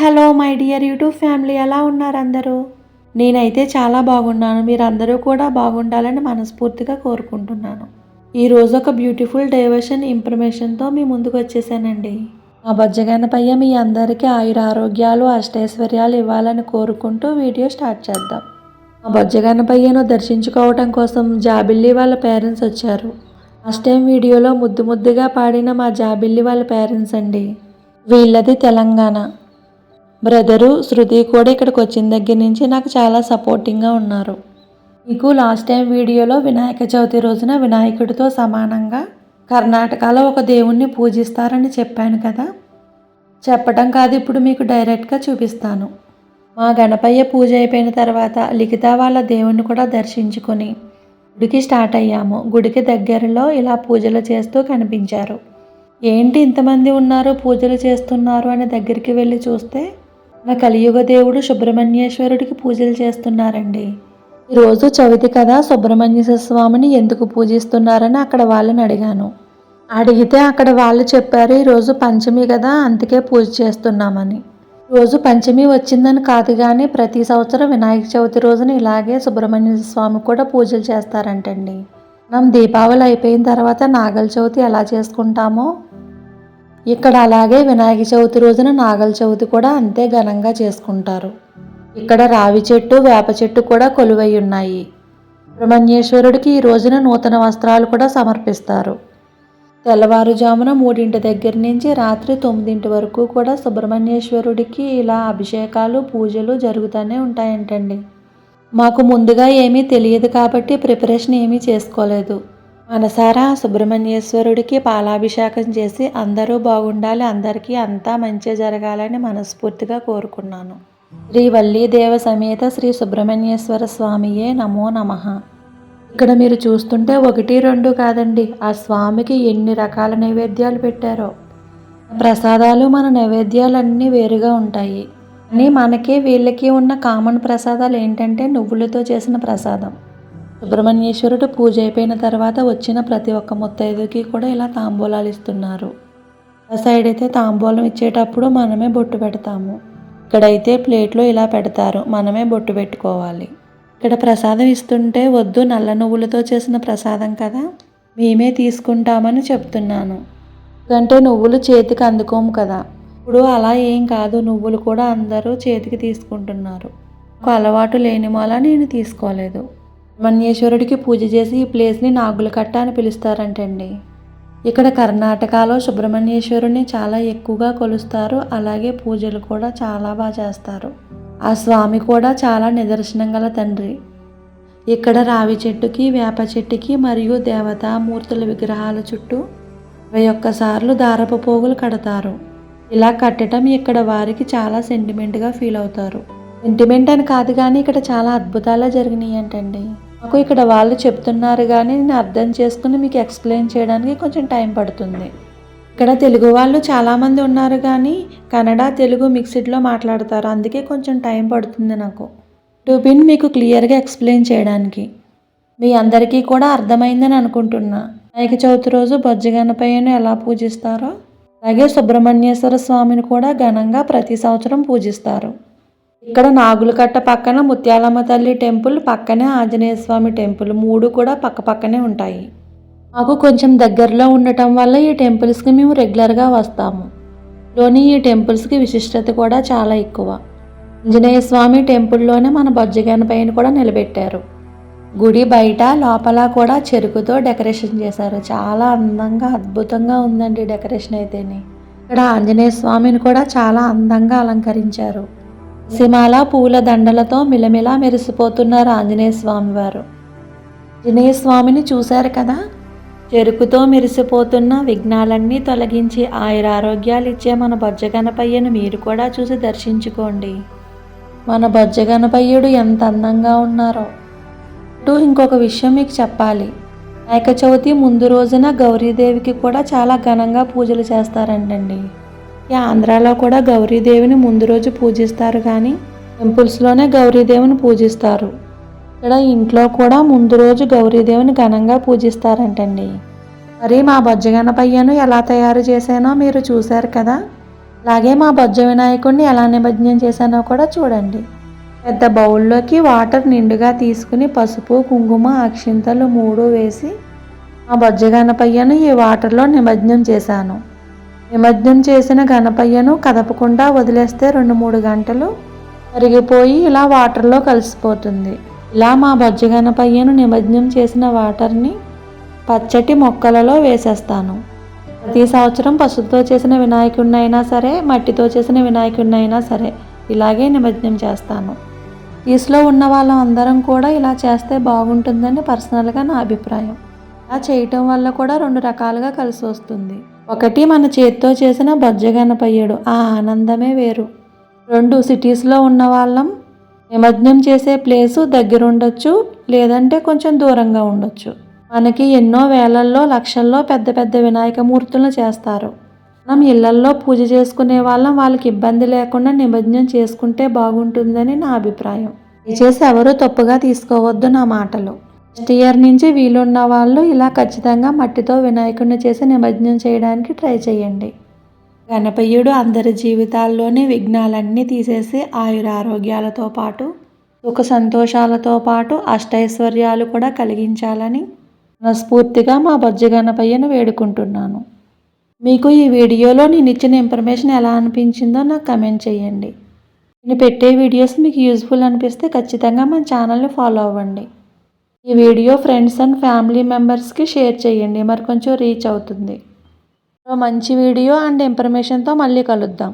Hello my dear YouTube family. ఎలా ఉన్నారు అందరూ? నేనైతే చాలా బాగున్నాను. మీరందరూ కూడా బాగుండాలని మనస్ఫూర్తిగా కోరుకుంటున్నాను. ఈరోజు ఒక బ్యూటిఫుల్ డైవర్షన్ ఇన్ఫర్మేషన్తో మీ ముందుకు వచ్చేసానండి. మా బొజ్జగనపయ్య మీ అందరికీ ఆయుర ఆరోగ్యాలు అష్టైశ్వర్యాలు ఇవ్వాలని కోరుకుంటూ వీడియో స్టార్ట్ చేద్దాం. మా బొజ్జగనపయ్యను దర్శించుకోవటం కోసం జాబిల్లి వాళ్ళ పేరెంట్స్ వచ్చారు. ఫస్ట్ టైం వీడియోలో ముద్దు ముద్దుగా పాడిన మా జాబిల్లి వాళ్ళ పేరెంట్స్ అండి. వీళ్ళది తెలంగాణ. బ్రదరు శృతి కూడా ఇక్కడికి వచ్చిన దగ్గర నుంచి నాకు చాలా సపోర్టింగ్గా ఉన్నారు. మీకు లాస్ట్ టైం వీడియోలో వినాయక చవితి రోజున వినాయకుడితో సమానంగా కర్ణాటకలో ఒక దేవుణ్ణి పూజిస్తారని చెప్పాను కదా. చెప్పడం కాదు ఇప్పుడు మీకు డైరెక్ట్గా చూపిస్తాను. మా గణపయ్య పూజ అయిపోయిన తర్వాత లిఖిత వాళ్ళ దేవుణ్ణి కూడా దర్శించుకొని గుడికి స్టార్ట్ అయ్యాము. గుడికి దగ్గరలో ఇలా పూజలు చేస్తూ కనిపించారు. ఏంటి ఇంతమంది ఉన్నారు పూజలు చేస్తున్నారు అని దగ్గరికి వెళ్ళి చూస్తే మన కలియుగ దేవుడు సుబ్రహ్మణ్యేశ్వరుడికి పూజలు చేస్తున్నారండి. ఈరోజు చవితి కదా సుబ్రహ్మణ్య స్వామిని ఎందుకు పూజిస్తున్నారని అక్కడ వాళ్ళని అడిగాను. అడిగితే అక్కడ వాళ్ళు చెప్పారు ఈరోజు పంచమి కదా అందుకే పూజ చేస్తున్నామని. రోజు పంచమి వచ్చిందని కాదు కానీ ప్రతి సంవత్సరం వినాయక చవితి రోజున ఇలాగే సుబ్రహ్మణ్య స్వామి కూడా పూజలు చేస్తారంటండి. మనం దీపావళి అయిపోయిన తర్వాత నాగల చవితి ఎలా చేసుకుంటామో ఇక్కడ అలాగే వినాయక చవితి రోజున నాగల చవితి కూడా అంతే ఘనంగా చేసుకుంటారు. ఇక్కడ రావి చెట్టు వేప చెట్టు కూడా కొలువై ఉన్నాయి. సుబ్రహ్మణ్యేశ్వరుడికి ఈ రోజున నూతన వస్త్రాలు కూడా సమర్పిస్తారు. తెల్లవారుజామున మూడింటి దగ్గర నుంచి రాత్రి తొమ్మిదింటి వరకు కూడా సుబ్రహ్మణ్యేశ్వరుడికి ఇలా అభిషేకాలు పూజలు జరుగుతూనే ఉంటాయంటండి. మాకు ముందుగా ఏమీ తెలియదు కాబట్టి ప్రిపరేషన్ ఏమీ చేసుకోలేదు. మనసారా సుబ్రహ్మణ్యేశ్వరుడికి పాలాభిషేకం చేసి అందరూ బాగుండాలి అందరికీ అంతా మంచి జరగాలని మనస్ఫూర్తిగా కోరుకున్నాను. శ్రీ వల్లీదేవ సమేత శ్రీ సుబ్రహ్మణ్యేశ్వర స్వామియే నమో నమః. ఇక్కడ మీరు చూస్తుంటే ఒకటి రెండు కాదండి. ఆ స్వామికి ఎన్ని రకాల నైవేద్యాలు పెట్టారో. ప్రసాదాలు మన నైవేద్యాలన్నీ వేరుగా ఉంటాయి. కానీ మనకి వీళ్ళకి ఉన్న కామన్ ప్రసాదాలు ఏంటంటే నువ్వులతో చేసిన ప్రసాదం. సుబ్రహ్మణ్యేశ్వరుడు పూజ అయిపోయిన తర్వాత వచ్చిన ప్రతి ఒక్క ముత్తైదుకి కూడా ఇలా తాంబూలాలు ఇస్తున్నారు. ఆ సైడ్ అయితే తాంబూలం ఇచ్చేటప్పుడు మనమే బొట్టు పెడతాము. ఇక్కడైతే ప్లేట్లో ఇలా పెడతారు మనమే బొట్టు పెట్టుకోవాలి. ఇక్కడ ప్రసాదం ఇస్తుంటే వద్దు నల్ల నువ్వులతో చేసిన ప్రసాదం కదా మేమే తీసుకుంటామని చెప్తున్నాను. ఎందుకంటే నువ్వులు చేతికి అందుకోము కదా. ఇప్పుడు అలా ఏం కాదు నువ్వులు కూడా అందరూ చేతికి తీసుకుంటున్నారు. ఒక అలవాటు లేని మూల నేను తీసుకోలేదు. సుబ్రహ్మణ్యేశ్వరుడికి పూజ చేసి ఈ ప్లేస్ని నాగుల కట్ట అని పిలుస్తారంటండి. ఇక్కడ కర్ణాటకలో సుబ్రహ్మణ్యేశ్వరుని చాలా ఎక్కువగా కొలుస్తారు అలాగే పూజలు కూడా చాలా బాగా చేస్తారు. ఆ స్వామి కూడా చాలా నిదర్శనం గల తండ్రి. ఇక్కడ రావి చెట్టుకి వేప చెట్టుకి మరియు దేవతామూర్తుల విగ్రహాల చుట్టూ ఇరవై ఒక్కసార్లు దారపు పోగులు కడతారు. ఇలా కట్టడం ఇక్కడ వారికి చాలా సెంటిమెంట్గా ఫీల్ అవుతారు. సెంటిమెంట్ అని కాదు కానీ ఇక్కడ చాలా అద్భుతాలే జరిగినాయి అంటండి నాకు ఇక్కడ వాళ్ళు చెప్తున్నారు కానీ నేను అర్థం చేసుకుని మీకు ఎక్స్ప్లెయిన్ చేయడానికి కొంచెం టైం పడుతుంది. ఇక్కడ తెలుగు వాళ్ళు చాలామంది ఉన్నారు కానీ కన్నడ తెలుగు మిక్స్డ్లో మాట్లాడతారు. అందుకే కొంచెం టైం పడుతుంది నాకు. టూబిన్ మీకు క్లియర్గా ఎక్స్ప్లెయిన్ చేయడానికి. మీ అందరికీ కూడా అర్థమైందని అనుకుంటున్నా. వినాయక చవితి రోజు బొజ్జగణపయ్యను ఎలా పూజిస్తారో అలాగే సుబ్రహ్మణ్యేశ్వర స్వామిని కూడా ఘనంగా ప్రతి సంవత్సరం పూజిస్తారు. ఇక్కడ నాగులకట్ట పక్కన ముత్యాలమ్మ తల్లి టెంపుల్ పక్కనే ఆంజనేయ స్వామి టెంపుల్. మూడు కూడా పక్క పక్కనే ఉంటాయి. మాకు కొంచెం దగ్గరలో ఉండటం వల్ల ఈ టెంపుల్స్కి మేము రెగ్యులర్గా వస్తాము. లోని ఈ టెంపుల్స్కి విశిష్టత కూడా చాలా ఎక్కువ. ఆంజనేయ స్వామి టెంపుల్లోనే మన బొజ్జగన పైన కూడా నిలబెట్టారు. గుడి బయట లోపల కూడా చెరుకుతో డెకరేషన్ చేశారు. చాలా అందంగా అద్భుతంగా ఉందండి డెకరేషన్ అయితేనే. ఇక్కడ ఆంజనేయ స్వామిని కూడా చాలా అందంగా అలంకరించారు. సిమాల పూల దండలతో మిలమిలా మెరిసిపోతున్నారు ఆంజనేయ స్వామి వారు. ఆంజనేయ స్వామిని చూశారు కదా? చెరుకుతో మెరిసిపోతున్న విఘ్నాలన్నీ తొలగించి ఆయుర ఆరోగ్యాలు ఇచ్చే మన బొజ్జగనపయ్యను మీరు కూడా చూసి దర్శించుకోండి. మన బొజ్జగనపయ్యుడు ఎంత అందంగా ఉన్నారో. ఇటు ఇంకొక విషయం మీకు చెప్పాలి. వినాయక చవితి ముందు రోజున గౌరీదేవికి కూడా చాలా ఘనంగా పూజలు చేస్తారంటండి. ఆంధ్రాలో కూడా గౌరీదేవిని ముందు రోజు పూజిస్తారు కానీ టెంపుల్స్లోనే గౌరీదేవిని పూజిస్తారు. ఇక్కడ ఇంట్లో కూడా ముందు రోజు గౌరీదేవిని ఘనంగా పూజిస్తారంటండి. మరి మా బొజ్జగనపయ్యను ఎలా తయారు చేశానో మీరు చూశారు కదా? అలాగే మా బొజ్జ వినాయకుడిని ఎలా నిమజ్జనం చేశానో కూడా చూడండి. పెద్ద బౌల్లోకి వాటర్ నిండుగా తీసుకుని పసుపు కుంకుమ అక్షింతలు మూడు వేసి మా బొజ్జగన పయ్యను ఈ వాటర్లో నిమజ్జనం చేశాను. నిమజ్జనం చేసిన గణపయ్యను కదపకుండా వదిలేస్తే రెండు మూడు గంటలు కరిగిపోయి ఇలా వాటర్లో కలిసిపోతుంది. ఇలా మా బొజ్జ గణపయ్యను నిమజ్జనం చేసిన వాటర్ని పచ్చటి మొక్కలలో వేసేస్తాను. ప్రతి సంవత్సరం పసుపుతో చేసిన వినాయకుడిని అయినా సరే మట్టితో చేసిన వినాయకుడిని అయినా సరే ఇలాగే నిమజ్జనం చేస్తాను. ఈస్లో ఉన్న వాళ్ళం అందరం కూడా ఇలా చేస్తే బాగుంటుందని పర్సనల్గా నా అభిప్రాయం. ఇలా చేయటం వల్ల కూడా రెండు రకాలుగా కలిసి వస్తుంది. ఒకటి మన చేతితో చేసిన బజ్జగనపయ్యడు ఆ ఆనందమే వేరు. రెండు సిటీస్లో ఉన్న వాళ్ళం నిమజ్జనం చేసే ప్లేసు దగ్గర ఉండొచ్చు లేదంటే కొంచెం దూరంగా ఉండొచ్చు. మనకి ఎన్నో వేలల్లో లక్షల్లో పెద్ద పెద్ద వినాయక మూర్తులను చేస్తారు. మనం ఇళ్ళల్లో పూజ చేసుకునే వాళ్ళం వాళ్ళకి ఇబ్బంది లేకుండా నిమజ్జనం చేసుకుంటే బాగుంటుందని నా అభిప్రాయం. దయచేసి ఎవరూ తప్పుగా తీసుకోవద్దు నా మాటలు. నెక్స్ట్ ఇయర్ నుంచి వీలున్న వాళ్ళు ఇలా ఖచ్చితంగా మట్టితో వినాయకుడిని చేసి నిమజ్జనం చేయడానికి ట్రై చేయండి. గణపయ్యుడు అందరి జీవితాల్లోని విఘ్నాలన్నీ తీసేసి ఆయుర ఆరోగ్యాలతో పాటు సుఖ సంతోషాలతో పాటు అష్టైశ్వర్యాలు కూడా కలిగించాలని మనస్ఫూర్తిగా మా బొజ్జ గణపయ్యను వేడుకుంటున్నాను. మీకు ఈ వీడియోలో నేను ఇచ్చిన ఇన్ఫర్మేషన్ ఎలా అనిపించిందో నాకు కమెంట్ చేయండి. నేను పెట్టే వీడియోస్ మీకు యూజ్ఫుల్ అనిపిస్తే ఖచ్చితంగా మన ఛానల్ని ఫాలో అవ్వండి. ఈ వీడియో ఫ్రెండ్స్ అండ్ ఫ్యామిలీ మెంబర్స్కి షేర్ చేయండి. మరి కొంచెం రీచ్ అవుతుంది. మంచి వీడియో అండ్ ఇన్ఫర్మేషన్తో మళ్ళీ కలుద్దాం.